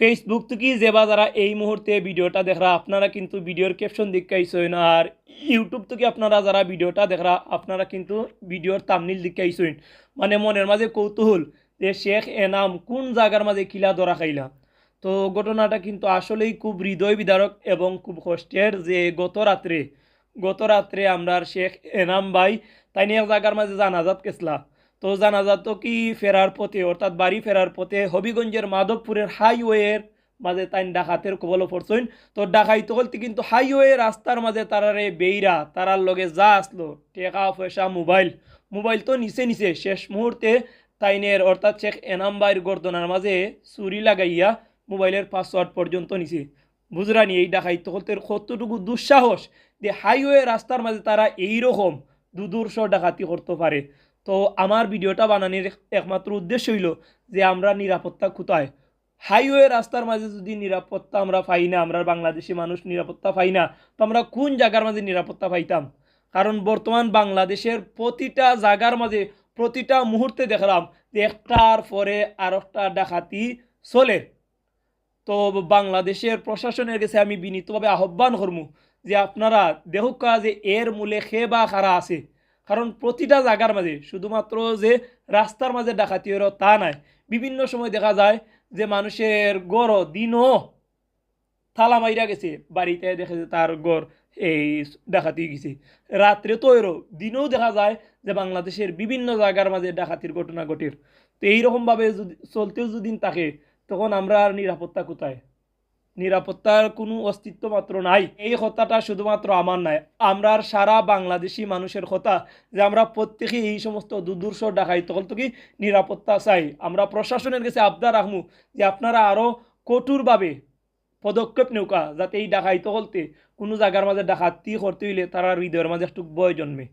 Facebook থেকে যে বা যারা এই মুহূর্তে ভিডিওটা দেখরা, আপনারা কিন্তু ভিডিওর ক্যাপশন দিকাইছেন আর ইউটিউব থেকে আপনারা যারা ভিডিওটা দেখরা, আপনারা কিন্তু ভিডিওর তামনিল দিকাইছেন মানে মনের মাঝে কৌতূহল যে শেখ এনাম কোন জায়গার মাঝে কিলা ধরা খাইলা। তো ঘটনাটা কিন্তু আসলেই খুব হৃদয় বিদারক এবং খুব কষ্টের যে গত রাত্রে গত রাত্রে আমরা শেখ এনাম ভাই তাই নিয়ে এক জায়গার মাঝে জানাজাত কেসলা তো জানাজাত তো কি ফেরার পথে, অর্থাৎ বাড়ি ফেরার পথে হবিগঞ্জের মাধবপুরের হাইওয়ের মাঝে তাই ডাকাতের কবল পড়ছেন। তো ডাকাইতে বলতে কিন্তু হাইওয়ে রাস্তার মাঝে তারারে বেইরা, তারার লগে যা আসলো, টেকা পয়সা, মোবাইল। মোবাইল তো নিচে নিচে, শেষ মুহূর্তে তাইনের, অর্থাৎ শেখ এনাম বাইর গর্দনার মাঝে চুরি লাগাইয়া মোবাইলের পাসওয়ার্ড পর্যন্ত নিছে। বুঝরানি, এই ডাকাইতে বলতে কতটুকু দুঃসাহস যে হাইওয়ে রাস্তার মাঝে তারা এইরকম দুদূর্ষ ডাকাতি করতে পারে। তো আমার ভিডিওটা বানানোর একমাত্র উদ্দেশ্য হইল যে আমরা নিরাপত্তা কোথায় হাইওয়ে রাস্তার মাঝে যদি নিরাপত্তা আমরা পাই না, আমরা বাংলাদেশি মানুষ নিরাপত্তা পাই না, তো আমরা কোন জায়গার মাঝে নিরাপত্তা পাইতাম? কারণ বর্তমান বাংলাদেশের প্রতিটা জায়গার মাঝে প্রতিটা মুহূর্তে দেখলাম যে একটার পরে আর একটা ডাকাতি চলে। তো বাংলাদেশের প্রশাসনের কাছে আমি বিনীতভাবে আহ্বান করব যে আপনারা দেহুকা যে এর মূলে খে বা খারা আছে। কারণ প্রতিটা জায়গার মাঝে, শুধুমাত্র যে রাস্তার মাঝে ডাকাতি হলো তা নাই। বিভিন্ন সময় দেখা যায় যে মানুষের গড় দিনও থালা মাইরা গেছে, বাড়িতে দেখে যে তার গড় এই ডাকাতি গেছে। রাত্রে তো এরও দিনেও দেখা যায় যে বাংলাদেশের বিভিন্ন জায়গার মাঝে ডাকাতির ঘটনা ঘটের তো এইরকমভাবে যদি চলতেও যদি থাকে, তখন আমরা আর নিরাপত্তা কোথায়? নিরাপত্তার কোনো অস্তিত্ব মাত্র নাই। এই কথাটা শুধুমাত্র আমার নাই আমরা সারা বাংলাদেশি মানুষের কথা যে আমরা প্রত্যেকে এই সমস্ত দুর্দর্শ ডাকাই তখন তো কি, নিরাপত্তা চাই। আমরা প্রশাসনের কাছে আবদার রাখমু যে আপনারা আরও কঠোরভাবে পদক্ষেপ নেওকা, যাতে এই ডাকাইতে বলতে কোনো জায়গার মাঝে ডাকাতি করতে হইলে তারা হৃদয়ের মাঝে একটু বয় জন্মে।